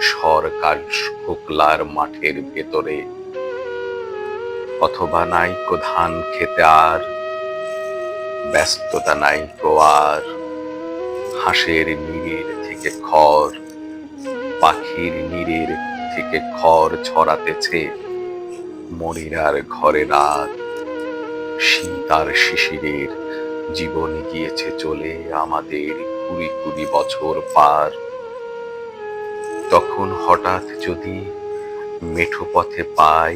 সরকার শুক্লার মাঠের ভেতরে। অথবা নাইকো ধান খেতে আর, ব্যস্ততা নাইকো আর। হাঁসের নীড়ের থেকে খড়, পাখির নীড়ের থেকে খড় ছড়াতেছে মনিরার ঘরে রাত। শীত আর শিশিরের জীবন গিয়েছে চলে আমাদের কুড়ি কুড়ি বছর পার। তখন হঠাৎ যদি মেঠো পথে পাই,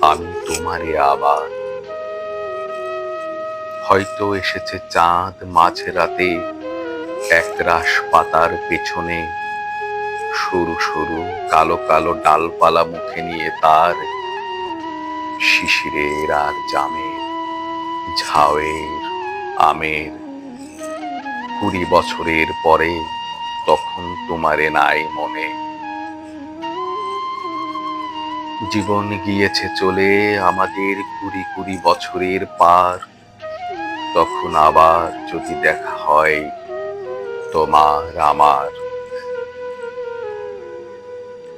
আমি তোমারে আবার। হয়তো এসেছে চাঁদ মাঝে রাতে একরাশ পাতার পেছনে। সরু সরু কালো কালো ডালপালা মুখে নিয়ে তার শিশিরের আর জামের, ঝাউয়ের আমের। কুড়ি বছরের পরে তখন তোমারে নাই মনে। জীবন গিয়েছে চলে আমাদের কুড়ি কুড়ি বছরের পার। তখন আবার যদি দেখা হয় তোমার আমার।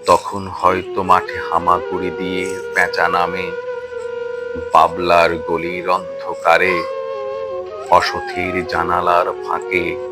তখন হয়তো মাঠে হামাগুড়ি দিয়ে পেঁচা নামে, বাবলার গলির অন্ধকারে, অসথির জানালার ফাঁকে